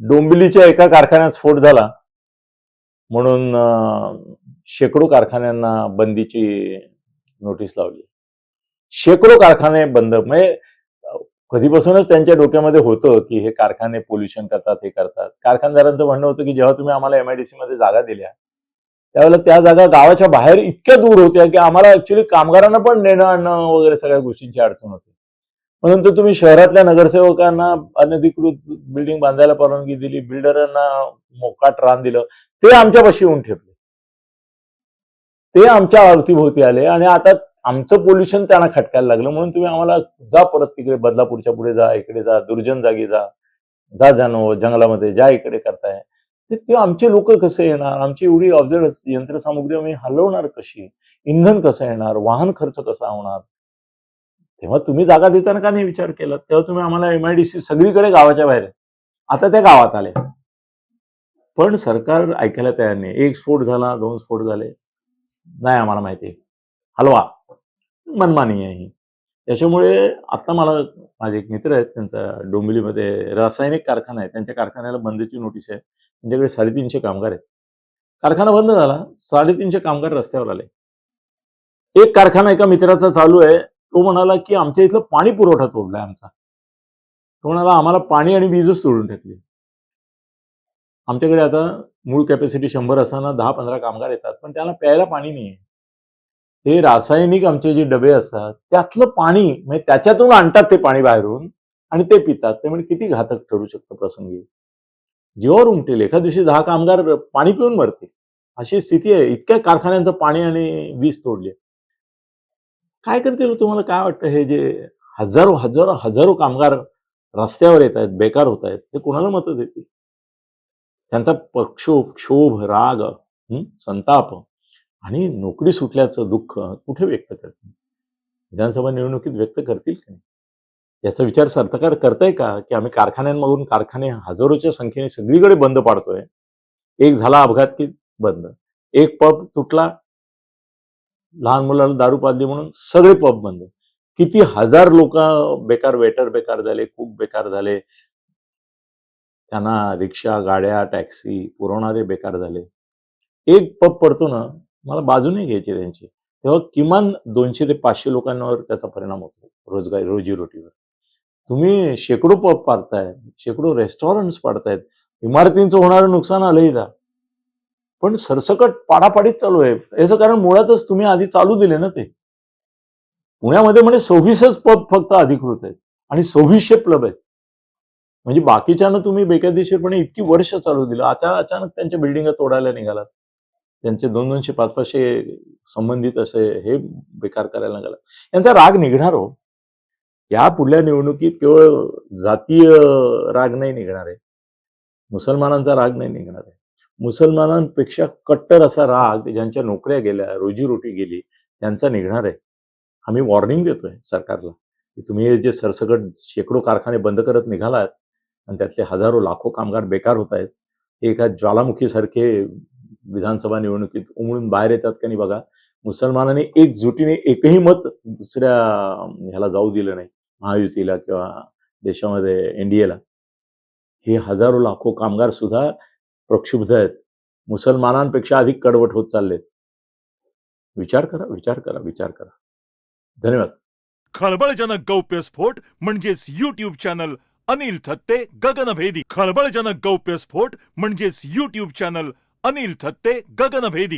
डोंबिवलीच्या एका कारखान्यात स्फोट झाला. म्हणून शेकडो कारखान्यांना बंदीची नोटीस लावली. शेकडो कारखाने बंद म्हणजे कधीपासूनच त्यांच्या डोक्यामध्ये होतं की हे कारखाने पोल्युशन करतात हे करतात. कारखानदारांचं म्हणणं होतं की जेव्हा तुम्ही आम्हाला एमआयडीसी मध्ये जागा दिल्या त्यावेळेला त्या जागा गावाच्या बाहेर इतक्या दूर होत्या की आम्हाला ऍक्च्युली कामगारांना पण नेणं आणणं वगैरे सगळ्या गोष्टींची अडचण होती. परंतु तुम्ही शहरातल्या नगरसेवकांना अनधिकृत बिल्डिंग बांधायला परवानगी दिली बिल्डरांना मोकाट रान दिलं ते आमच्यापाशी येऊन ठेपले. ते आमच्या अवतीभोवती आले आणि आता आमचं पोल्युशन त्यांना खटकायला लागलं. म्हणून तुम्ही आम्हाला जा परत तिकडे बदलापूरच्या पुढे जा इकडे जा दुर्जन जागी जा जा जाणव जंगलामध्ये जा इकडे करताय. ते ते आमचे लोक कसे येणार? आमची एवढी ऑब्झर्व यंत्रसामुग्री आम्ही हलवणार कशी? इंधन कसं येणार? वाहन खर्च कसा होणार? तेव्हा तुम्ही जागा देताना का नाही विचार केला? तेव्हा तुम्ही आम्हाला एमआयडीसी सगळीकडे गावाच्या बाहेर आहे. आता त्या गावात आले. पण सरकार ऐकायला तयार नाही. एक स्फोट झाला दोन स्फोट झाले. नाही आम्हाला माहिती हलवा. मनमानी आहे. ही त्याच्यामुळे आता मला माझे एक मित्र आहेत त्यांचा डोंबिवलीमध्ये रासायनिक कारखाना आहे. त्यांच्या कारखान्याला बंदची नोटीस आहे. त्यांच्याकडे साडेतीनशे कामगार आहेत. कारखाना बंद झाला. साडेतीनशे कामगार रस्त्यावर आले. एक कारखाना एका मित्राचा चालू आहे. तो म्हणाला की आमच्या इथलं पाणी पुरवठा तोडलाय आमचा. तो म्हणाला आम्हाला पाणी आणि वीजच तोडून टाकली. आमच्याकडे आता मूळ कॅपॅसिटी शंभर असताना दहा पंधरा कामगार येतात पण त्याला प्यायला पाणी नाही हे रासायनिक आमचे जे डबे असतात त्यातलं पाणी म्हणजे त्याच्यातून आणतात ते पाणी बाहेरून आणि ते पितात. ते म्हणजे किती घातक ठरू शकतं प्रसंगी? जीवावर उमटेल. एका दिवशी दहा कामगार पाणी पिऊन मरतील. अशी स्थिती आहे. इतक्या कारखान्यांचं पाणी आणि वीज तोडली काय करतील? तुम्हाला काय वाटतं? हे जे हजारो हजारो हजारो कामगार रस्त्यावर येत आहेत बेकार होत आहेत ते कोणाला मतं देतील? त्यांचा पक्षोभ क्षोभ राग संताप आणि नोकरी सुटल्याचं दुःख कुठे व्यक्त करतील? विधानसभा निवडणुकीत व्यक्त करतील की नाही? याचा विचार सरकार करताय का? की आम्ही कारखान्यांमधून कारखाने हजारोच्या संख्येने सगळीकडे बंद पाडतोय. एक झाला अपघात की बंद. एक पब तुटला लहान मुलाला दारू पाजली म्हणून सगळे पब बंद. किती हजार लोक बेकार वेटर बेकार झाले कुक बेकार झाले. त्यांना रिक्षा गाड्या टॅक्सी पुरवणारे बेकार झाले. एक पब पडतो ना मला बाजूने घ्यायची त्यांची. तेव्हा किमान दोनशे ते पाचशे लोकांवर त्याचा परिणाम होतो रोजगार रोजीरोटीवर. तुम्ही शेकडो पब पाडताय शेकडो रेस्टॉरंट्स पाडतायत. इमारतींचं होणारं नुकसान आलंही का पण सरसकट पाडापाडीत चालू आहे. याचं कारण मुळातच तुम्ही आधी चालू दिले ना ते. पुण्यामध्ये म्हणजे सव्वीसच पद फक्त अधिकृत आहेत. आणि सव्वीसशे क्लब आहेत. म्हणजे बाकीच्यानं तुम्ही बेकायदेशीरपणे इतकी वर्ष चालू दिलं. आता अचानक त्यांच्या बिल्डिंग तोडायला निघालात. त्यांचे दोन दोनशे पाच पाचशे संबंधित असे हे बेकार करायला निघाला यांचा राग निघणार हो. या पुढल्या निवडणुकीत केवळ जातीय राग नाही निघणार आहे. मुसलमानांचा राग नाही निघणार आहे. मुसलमानांपेक्षा कट्टर असा राग ज्यांच्या नोकऱ्या गेल्या रोजीरोटी गेली त्यांचा निघणार आहे. आम्ही वॉर्निंग देतोय सरकारला की तुम्ही जे सरसकट शेकडो कारखाने बंद करत निघालात आणि त्यातले हजारो लाखो कामगार बेकार होत आहेत हे एका ज्वालामुखीसारखे विधानसभा निवडणुकीत उमळून बाहेर येतात का नाही बघा. मुसलमानांनी एकजुटीने एकही मत दुसऱ्या ह्याला जाऊ दिलं नाही महायुतीला किंवा देशामध्ये एनडीएला हे हजारो लाखो कामगार सुद्धा प्रक्षुब्ध आहेत. मुसलमानांपेक्षा अधिक कडवट होत चाललेत. विचार करा विचार करा विचार करा. धन्यवाद. खळबळजनक गौप्यस्फोट म्हणजेच युट्यूब चॅनल अनिल थत्ते गगनभेदी. खळबळजनक गौप्यस्फोट म्हणजेच युट्यूब चॅनल अनिल थत्ते गगनभेदी.